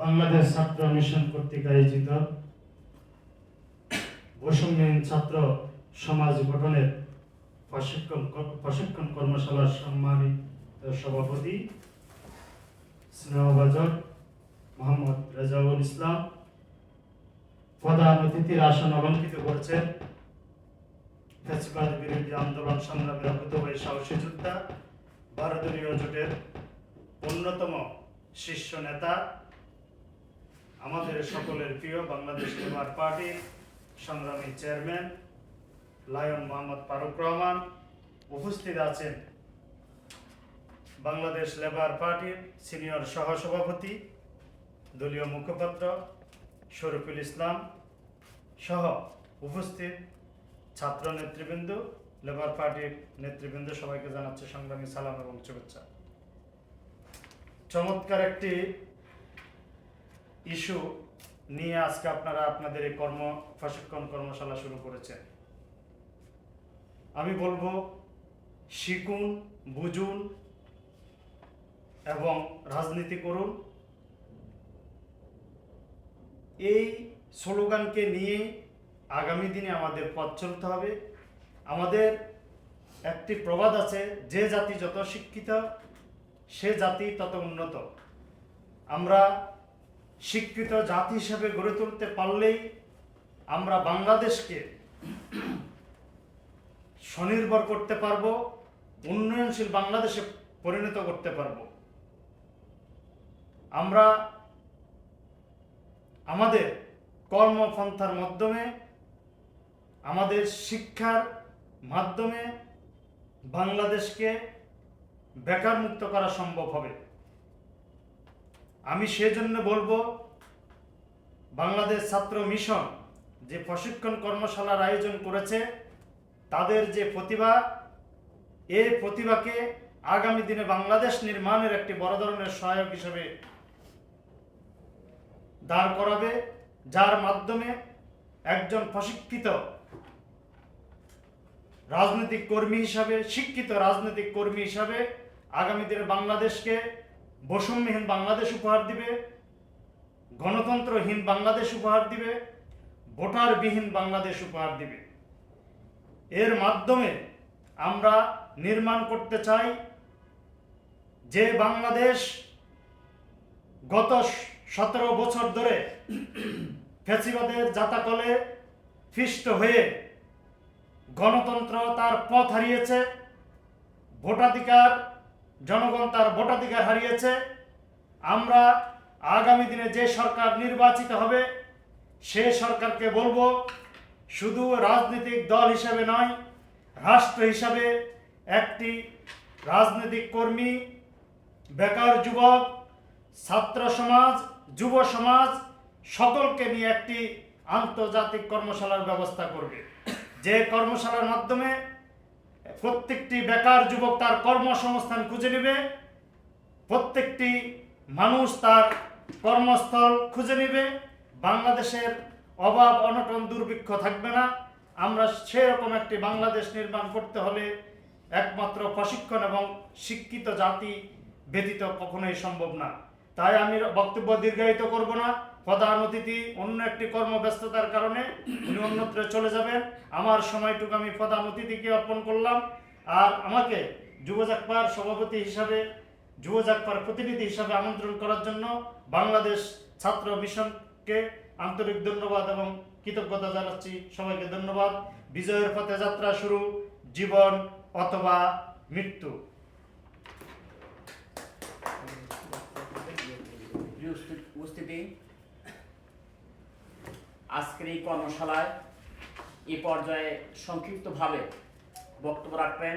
বাংলাদেশ ছাত্র মিশন কর্তৃক আয়োজিত বৈষম্যহীন ছাত্র সমাজ গঠনের প্রশিক্ষণ প্রশিক্ষণ কর্মশালার সম্মানিত সভাপতি স্নেহভাজন মোহাম্মদ রেজাউল ইসলাম, প্রধান অতিথির আসন অলঙ্কিত করছেন। ফ্যাসিবাদ বিরোধী আন্দোলন সংগ্রামে অকুতভাবে সাহসী যোদ্ধা, ভারতীয় জোটের অন্যতম শীর্ষ নেতা আমাদের সকলের প্রিয় বাংলাদেশ লেবার পার্টির সংগ্রামী চেয়ারম্যান লায়ন মোহাম্মদ ফারুক রহমান উপস্থিত আছেন বাংলাদেশ লেবার পার্টির সিনিয়র সহসভাপতি, দলীয় মুখপাত্র শরীফুল ইসলাম সহ উপস্থিত ছাত্র নেতৃবৃন্দ, লেবার পার্টির নেতৃবৃন্দ সবাইকে জানাচ্ছে সংগ্রামী সালাম এবং শুভেচ্ছা। চমৎকার একটি ইস্যু নিয়ে আজকে আপনারা আপনাদের এই কর্ম, প্রশিক্ষণ কর্মশালা শুরু করেছেন। আমি বলব, শিখুন, বুঝুন এবং রাজনীতি করুন। এই স্লোগানকে নিয়ে আগামী দিনে আমাদের পথ চলতে হবে। আমাদের একটি প্রবাদ আছে, যে জাতি যত শিক্ষিত, সে জাতি তত উন্নত। আমরা শিক্ষিত জাতি হিসেবে গড়ে তুলতে পারলেই আমরা বাংলাদেশকে স্বনির্ভর করতে পারব, উন্নয়নশীল বাংলাদেশে পরিণত করতে পারব। আমরা আমাদের কর্মপন্থার মাধ্যমে, আমাদের শিক্ষার মাধ্যমে বাংলাদেশকে বেকার মুক্ত করা সম্ভব হবে। আমি সেজন্য বলব, বাংলাদেশ ছাত্র মিশন যে প্রশিক্ষণ কর্মশালার আয়োজন করেছে, তাদের যে প্রতিভা এই প্রতিভাকে আগামী দিনে বাংলাদেশ নির্মাণের একটি বড় ধরনের সহায়ক হিসেবে দাঁড় করাবে, যার মাধ্যমে একজন প্রশিক্ষিত রাজনৈতিক কর্মী হিসাবে, শিক্ষিত রাজনৈতিক কর্মী হিসাবে আগামী দিনে বাংলাদেশকে বৈষম্যহীন বাংলাদেশ উপহার দিবে, গণতন্ত্রহীন বাংলাদেশ উপহার দিবে, ভোটারবিহীন বাংলাদেশ উপহার দিবে। এর মাধ্যমে আমরা নির্মাণ করতে চাই যে বাংলাদেশ গত সতেরো বছর ধরে ফেসিবাদের জাতাকলে ফিষ্ট হয়ে গণতন্ত্র তার পথ হারিয়েছে, ভোটাধিকার জনগণ তার ভোটাধিকার হারিয়েছে। আমরা আগামী দিনে যে সরকার নির্বাচিত হবে, সে সরকারকে বলব, শুধু রাজনৈতিক দল হিসাবে নয়, রাষ্ট্র হিসাবে একটি রাজনৈতিক কর্মী, বেকার যুবক, ছাত্র সমাজ, যুব সমাজ, সকলকে নিয়ে একটি আন্তর্জাতিক কর্মশালার ব্যবস্থা করবে। যে কর্মশালার মাধ্যমে প্রত্যেকটি বেকার যুবক তার কর্মসংস্থান খুঁজে নেবে। প্রত্যেকটি মানুষ তার কর্মস্থল খুঁজে নেবে। বাংলাদেশের অভাব, অনটন, দুর্ভিক্ষ থাকবে না। আমরা সেরকম একটি বাংলাদেশ নির্মাণ করতে হলে একমাত্র প্রশিক্ষণ এবং শিক্ষিত জাতি ব্যতীত কখনোই সম্ভব না। তাই আমি বক্তব্য দীর্ঘায়িত করব না। প্রধান অতিথি, অন্য একটি কর্মব্যস্ততার কারণে উনি অন্যত্র চলে যাবেন। আমার সময়টুকু আমি প্রধান অতিথিকে অর্পণ করলাম। আর আমাকে যুব জাকপার সভাপতি হিসাবে, যুব জাকপার প্রতিনিধি হিসাবে আমন্ত্রণ করার জন্য বাংলাদেশ ছাত্র মিশনকে আন্তরিক ধন্যবাদ এবং কৃতজ্ঞতা জানাচ্ছি। সবাইকে ধন্যবাদ। বিজয়ের পথে যাত্রা শুরু। জীবন অথবা মৃত্যু প্রিয় উপস্থিতি আজকের এই কর্মশালায় এ পর্যায়ে সংক্ষিপ্তভাবে বক্তব্য রাখবেন।